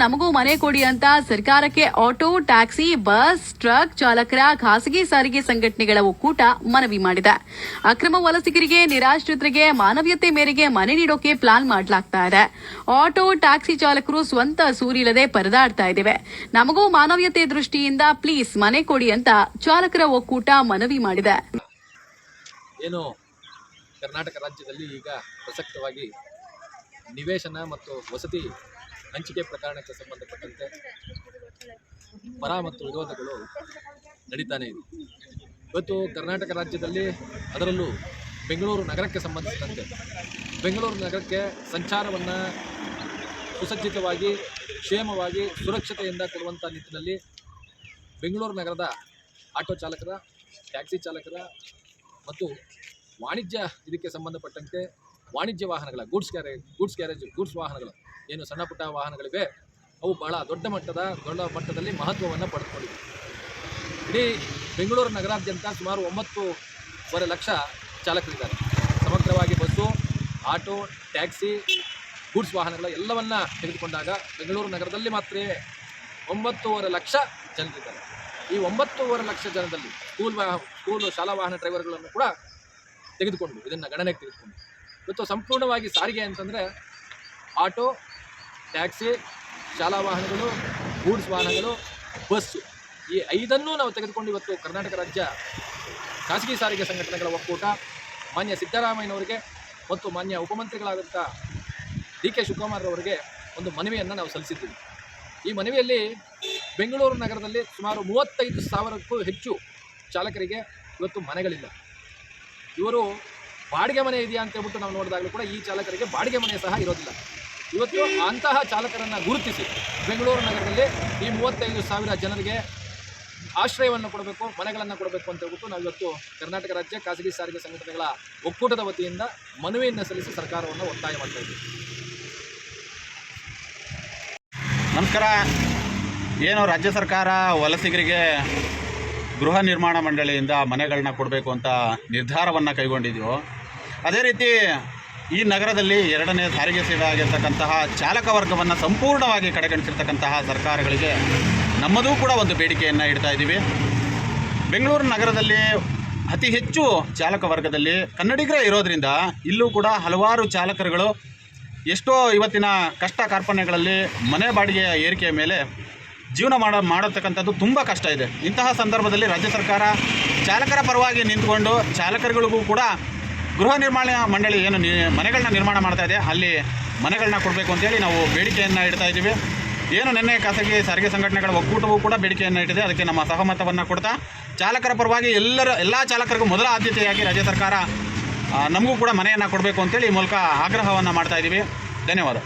ನಮಗೂ ಮನೆ ಕೊಡಿ ಅಂತ ಸರ್ಕಾರಕ್ಕೆ ಆಟೋ, ಟ್ಯಾಕ್ಸಿ, ಬಸ್, ಟ್ರಕ್ ಚಾಲಕರ ಖಾಸಗಿ ಸಾರಿಗೆ ಸಂಘಟನೆಗಳ ಒಕ್ಕೂಟ ಮನವಿ ಮಾಡಿದೆ. ಅಕ್ರಮ ವಲಸಿಗರಿಗೆ, ನಿರಾಶ್ರಿತರಿಗೆ ಮಾನವೀಯತೆ ಮೇರೆಗೆ ಮನೆ ನೀಡೋಕೆ ಪ್ಲಾನ್ ಮಾಡಲಾಗ್ತಾ ಇದೆ. ಆಟೋ, ಟ್ಯಾಕ್ಸಿ ಚಾಲಕರು ಸ್ವಂತ ಸೂರಿಲ್ಲದೆ ಪರದಾಡ್ತಾ ಇದ್ದೇವೆ. ನಮಗೂ ಮಾನವೀಯತೆ ದೃಷ್ಟಿಯಿಂದ ಪ್ಲೀಸ್ ಮನೆ ಕೊಡಿ ಅಂತ ಚಾಲಕರ ಒಕ್ಕೂಟ ಮನವಿ ಮಾಡಿದೆ. ಏನು ಕರ್ನಾಟಕ ರಾಜ್ಯದಲ್ಲಿ ಈಗ ಪ್ರಸಕ್ತವಾಗಿ ನಿವೇಶನ ಮತ್ತು ವಸತಿ ಹಂಚಿಕೆ ಪ್ರಕರಣಕ್ಕೆ ಸಂಬಂಧಪಟ್ಟಂತೆ ಪರ ಮತ್ತು ವಿರೋಧಗಳು ನಡೀತಾನೆ ಇದೆ. ಇವತ್ತು ಕರ್ನಾಟಕ ರಾಜ್ಯದಲ್ಲಿ ಅದರಲ್ಲೂ ಬೆಂಗಳೂರು ನಗರಕ್ಕೆ ಸಂಬಂಧಿಸಿದಂತೆ, ಬೆಂಗಳೂರು ನಗರಕ್ಕೆ ಸಂಚಾರವನ್ನು ಸುಸಜ್ಜಿತವಾಗಿ, ಕ್ಷೇಮವಾಗಿ, ಸುರಕ್ಷತೆಯಿಂದ ಕೊಡುವಂಥ ನಿಟ್ಟಿನಲ್ಲಿ ಬೆಂಗಳೂರು ನಗರದ ಆಟೋ ಚಾಲಕರ, ಟ್ಯಾಕ್ಸಿ ಚಾಲಕರ ಮತ್ತು ವಾಣಿಜ್ಯ ಇದಕ್ಕೆ ಸಂಬಂಧಪಟ್ಟಂತೆ ವಾಣಿಜ್ಯ ವಾಹನಗಳ goods carriage goods carriage goods ವಾಹನಗಳು ಏನು ಸಣ್ಣ ಪುಟ್ಟ ವಾಹನಗಳಿವೆ, ಅವು ಬಹಳ ದೊಡ್ಡ ಮಟ್ಟದ, ದೊಡ್ಡ ಮಟ್ಟದಲ್ಲಿ ಮಹತ್ವವನ್ನು ಪಡೆದುಕೊಂಡಿವೆ. ಇಡೀ ಬೆಂಗಳೂರು ನಗರಾದ್ಯಂತ ಸುಮಾರು ಒಂಬತ್ತೂವರೆ ಲಕ್ಷ ಚಾಲಕರಿದ್ದಾರೆ. ಸಮಗ್ರವಾಗಿ ಬಸ್ಸು, ಆಟೋ, ಟ್ಯಾಕ್ಸಿ, ಗೂಡ್ಸ್ ವಾಹನಗಳ ಎಲ್ಲವನ್ನ ತೆಗೆದುಕೊಂಡಾಗ ಬೆಂಗಳೂರು ನಗರದಲ್ಲಿ ಮಾತ್ರ ಒಂಬತ್ತೂವರೆ ಲಕ್ಷ ಜನರಿದ್ದಾರೆ. ಈ ಒಂಬತ್ತೂವರೆ ಲಕ್ಷ ಜನದಲ್ಲಿ ಸ್ಕೂಲ್ ವಾಹ ಸ್ಕೂಲು ಶಾಲಾ ವಾಹನ ಡ್ರೈವರ್ಗಳನ್ನು ಕೂಡ ತೆಗೆದುಕೊಂಡು, ಇದನ್ನು ಗಣನೆಗೆ ತೆಗೆದುಕೊಂಡು. ಇವತ್ತು ಸಂಪೂರ್ಣವಾಗಿ ಸಾರಿಗೆ ಅಂತಂದರೆ ಆಟೋ ಟ್ಯಾಕ್ಸಿ, ಶಾಲಾ ವಾಹನಗಳು, ಗೂಡ್ಸ್ ವಾಹನಗಳು ಬಸ್ಸು ಈ ಐದನ್ನು ನಾವು ತೆಗೆದುಕೊಂಡು ಇವತ್ತು ಕರ್ನಾಟಕ ರಾಜ್ಯ ಖಾಸಗಿ ಸಾರಿಗೆ ಸಂಘಟನೆಗಳ ಒಕ್ಕೂಟ, ಮಾನ್ಯ ಸಿದ್ದರಾಮಯ್ಯನವರಿಗೆ ಮತ್ತು ಮಾನ್ಯ ಉಪಮಂತ್ರಿಗಳಾದಂಥ ಡಿ ಕೆ ಶಿವಕುಮಾರ್ರವರಿಗೆ ಒಂದು ಮನವಿಯನ್ನು ನಾವು ಸಲ್ಲಿಸಿದ್ದೀವಿ. ಈ ಮನವಿಯಲ್ಲಿ ಬೆಂಗಳೂರು ನಗರದಲ್ಲಿ ಸುಮಾರು ಮೂವತ್ತೈದು ಸಾವಿರಕ್ಕೂ ಹೆಚ್ಚು ಚಾಲಕರಿಗೆ ಇವತ್ತು ಮನೆಗಳಿಲ್ಲ. ಇವರು ಬಾಡಿಗೆ ಮನೆ ಇದೆಯಾ ಅಂತ ಹೇಳ್ಬಿಟ್ಟು ನಾವು ನೋಡಿದಾಗಲೂ ಕೂಡ ಈ ಚಾಲಕರಿಗೆ ಬಾಡಿಗೆ ಮನೆ ಸಹ ಇರೋದಿಲ್ಲ. ಇವತ್ತು ಅಂತಹ ಚಾಲಕರನ್ನು ಗುರುತಿಸಿ ಬೆಂಗಳೂರು ನಗರದಲ್ಲಿ ಈ ಮೂವತ್ತೈದು ಸಾವಿರ ಜನರಿಗೆ ಆಶ್ರಯವನ್ನು ಕೊಡಬೇಕು, ಮನೆಗಳನ್ನು ಕೊಡಬೇಕು ಅಂತ ಹೇಳ್ಬಿಟ್ಟು ನಾವು ಇವತ್ತು ಕರ್ನಾಟಕ ರಾಜ್ಯ ಖಾಸಗಿ ಸಾರಿಗೆ ಸಂಘಟನೆಗಳ ಒಕ್ಕೂಟದ ವತಿಯಿಂದ ಮನವಿಯನ್ನು ಸಲ್ಲಿಸಿ ಸರ್ಕಾರವನ್ನು ಒತ್ತಾಯ ಮಾಡ್ತಾ ಇದ್ದೀವಿ. ನಮಸ್ಕಾರ. ಏನು ರಾಜ್ಯ ಸರ್ಕಾರ ವಲಸಿಗರಿಗೆ ಗೃಹ ನಿರ್ಮಾಣ ಮಂಡಳಿಯಿಂದ ಮನೆಗಳನ್ನ ಕೊಡಬೇಕು ಅಂತ ನಿರ್ಧಾರವನ್ನು ಕೈಗೊಂಡಿದ್ವು ಅದೇ ರೀತಿ ಈ ನಗರದಲ್ಲಿ ಎರಡನೇ ಸಾರಿಗೆ ಸೇವೆ ಆಗಿರ್ತಕ್ಕಂತಹ ಚಾಲಕ ವರ್ಗವನ್ನು ಸಂಪೂರ್ಣವಾಗಿ ಕಡೆಗಣಿಸಿರ್ತಕ್ಕಂತಹ ಸರ್ಕಾರಗಳಿಗೆ ನಮ್ಮದೂ ಕೂಡ ಒಂದು ಬೇಡಿಕೆಯನ್ನು ಇಡ್ತಾ ಇದ್ದೀವಿ. ಬೆಂಗಳೂರು ನಗರದಲ್ಲಿ ಅತಿ ಹೆಚ್ಚು ಚಾಲಕ ವರ್ಗದಲ್ಲಿ ಕನ್ನಡಿಗರೇ ಇರೋದರಿಂದ ಇಲ್ಲೂ ಕೂಡ ಹಲವಾರು ಚಾಲಕರುಗಳು ಎಷ್ಟೋ ಇವತ್ತಿನ ಕಷ್ಟ ಕಾರ್ಪಣ್ಯಗಳಲ್ಲಿ ಮನೆ ಬಾಡಿಗೆಯ ಏರಿಕೆಯ ಮೇಲೆ ಜೀವನ ಮಾಡ ಮಾಡತಕ್ಕಂಥದ್ದು ತುಂಬ ಕಷ್ಟ ಇದೆ. ಇಂತಹ ಸಂದರ್ಭದಲ್ಲಿ ರಾಜ್ಯ ಸರ್ಕಾರ ಚಾಲಕರ ಪರವಾಗಿ ನಿಂತ್ಕೊಂಡು ಚಾಲಕರುಗಳಿಗೂ ಕೂಡ ಗೃಹ ನಿರ್ಮಾಣ ಮಂಡಳಿ ಏನು ಮನೆಗಳನ್ನ ನಿರ್ಮಾಣ ಮಾಡ್ತಾ ಇದೆ, ಅಲ್ಲಿ ಮನೆಗಳನ್ನ ಕೊಡಬೇಕು ಅಂತೇಳಿ ನಾವು ಬೇಡಿಕೆಯನ್ನು ಇಡ್ತಾ ಇದ್ದೀವಿ. ಏನು ನಿನ್ನೆ ಖಾಸಗಿ ಸಾರಿಗೆ ಸಂಘಟನೆಗಳ ಒಕ್ಕೂಟವೂ ಕೂಡ ಬೇಡಿಕೆಯನ್ನು ಇಟ್ಟಿದೆ, ಅದಕ್ಕೆ ನಮ್ಮ ಸಹಮತವನ್ನು ಕೊಡ್ತಾ, ಚಾಲಕರ ಪರವಾಗಿ ಎಲ್ಲರ ಎಲ್ಲ ಚಾಲಕರಿಗೂ ಮೊದಲ ಆದ್ಯತೆಯಾಗಿ ರಾಜ್ಯ ಸರ್ಕಾರ ನಮಗೂ ಕೂಡ ಮನೆಯನ್ನು ಕೊಡಬೇಕು ಅಂತೇಳಿ ಈ ಮೂಲಕ ಆಗ್ರಹವನ್ನು ಮಾಡ್ತಾ ಇದ್ದೀವಿ. ಧನ್ಯವಾದ.